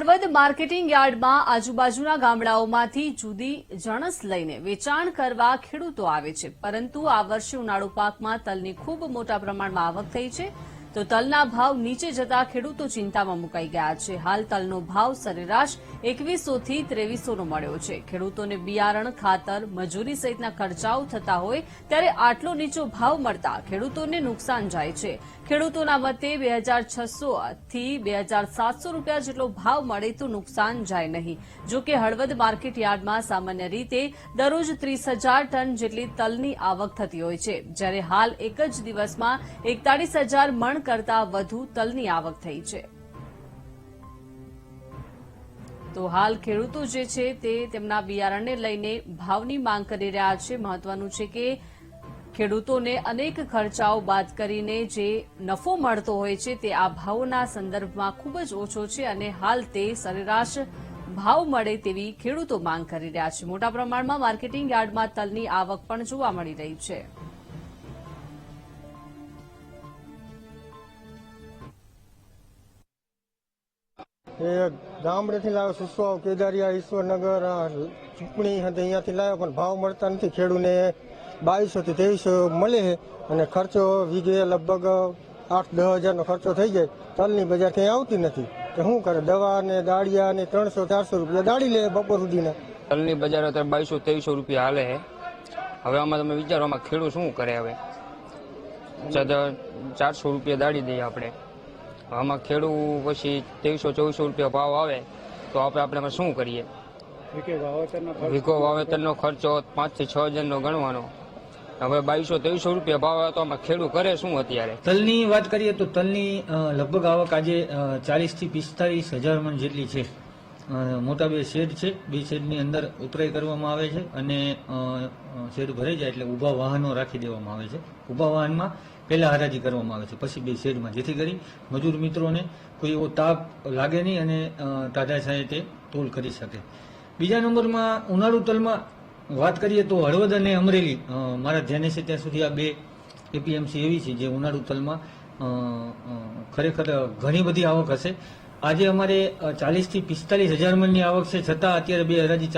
Halvad marketing યાર્ડમાં આજુબાજુના ગામડાઓમાંથી જુદી જણસ લઈને વેચાણ કરવા ખેડૂતો આવે છે. પરંતુ આ વર્ષે ઉનાળુ પાકમાં તલની ખૂબ મોટા પ્રમાણમાં આવક થઈ છે. તો તલના ભાવ નીચે જતા ખેડૂતો ચિંતામાં મુકાઈ ગયા છે. હાલ તલનો ભાવ સરેરાશ એકવીસોથી ત્રેવીસોનો મળ્યો છે. ખેડૂતોને બિયારણ, ખાતર, મજૂરી સહિતના ખર્ચાઓ થતા હોય ત્યારે આટલો નીચો ભાવ મળતા ખેડૂતોને નુકસાન જાય છે. ખેડૂતોના મતે બે હજારથી બે હજાર સાતસો રૂપિયા જેટલો ભાવ મળે તો નુકસાન જાય નહીં. જોકે હળવદ માર્કેટ યાર્ડમાં સામાન્ય રીતે દરરોજ ત્રીસ હજાર ટન જેટલી તલની આવક થતી હોય છે. જ્યારે હાલ એક જ દિવસમાં એકતાળીસ હજાર મણ કરતા વધુ તલની આવક થઈ છે. તો હાલ ખેડૂતો જે છે તે તેમના બિયારણને લઈને ભાવની માંગ કરી રહ્યા છે. મહત્વનું છે કે ખેડૂતોને અનેક ખર્ચાઓ બાદ કરીને જે નફો મળતો હોય છે તે આ ભાવોના સંદર્ભમાં ખૂબ જ ઓછો છે અને હાલ તે સરેરાશ ભાવ મળે તેવી ખેડૂતો માંગ કરી રહ્યા છે. મોટા પ્રમાણમાં માર્કેટિંગ યાર્ડમાં તલની આવક પણ જોવા મળી રહી છે. એ ગામડેથી લાવ્યો સુસવાવ કેદારિયા, ઈશ્વરનગર ચૂંટણી હતી, અહીંયાથી લાવ્યો, પણ ભાવ મળતા નથી. ખેડૂને બાવીસો થી ત્રેવીસો મળે છે અને ખર્ચો વીઘે લગભગ આઠ, દસ હજારનો ખર્ચો થઈ જાય. તલની બજાર ક્યાંય આવતી નથી. તો શું કરે? દવા ને દાળિયા ને ત્રણસો, ચારસો રૂપિયા દાળી લે બપોર સુધીના. તલની બજાર અત્યારે બાવીસો, ત્રેવીસો રૂપિયા હાલે છે. હવે આમાં તમે વિચારો, આમાં ખેડૂત શું કરે હવે? ચારસો રૂપિયા દાળી દઈએ આપણે. આમાં ખેડૂત પછી ત્રેવીસો ચોવીસો રૂપિયા ભાવ આવે તો આપણે આપણે શું કરીએ? વીઘો વાવેતરનો ખર્ચો? પાંચથી છ હજારનો ગણવાનો. હવે બાવીસો ત્રેવીસો રૂપિયા ભાવ આવે તો આમાં ખેડૂત કરે શું અત્યારે? તલની વાત કરીએ તો તલની લગભગ આવક આજે ચાલીસથી પિસ્તાલીસ હજાર મણ જેટલી છે. મોટા બે શેડ છે. બે શેડની અંદર ઉતરાઈ કરવામાં આવે છે અને શેડ ભરાઈ જાય એટલે ઊભા વાહનો રાખી દેવામાં આવે છે. ઊભા વાહનમાં પહેલાં હરાજી કરવામાં આવે છે. પછી બે શેડમાં. જેથી કરી મજૂર મિત્રોને કોઈ એવો તાપ લાગે નહીં અને તાજા છાંયે તે તોલ કરી શકે. બીજા નંબરમાં ઉનાળુ તલમાં વાત કરીએ તો હળવદ અને અમરેલી. મારા ધ્યાને છે ત્યાં સુધી આ બે એપીએમસી એવી છે જે ઉનાળુ તલમાં ખરેખર ઘણી બધી આવક હશે. આજે અમારે ચાલીસથી પિસ્તાલીસ હજાર મણની આવક છે. છતાં અત્યારે બે હરાજી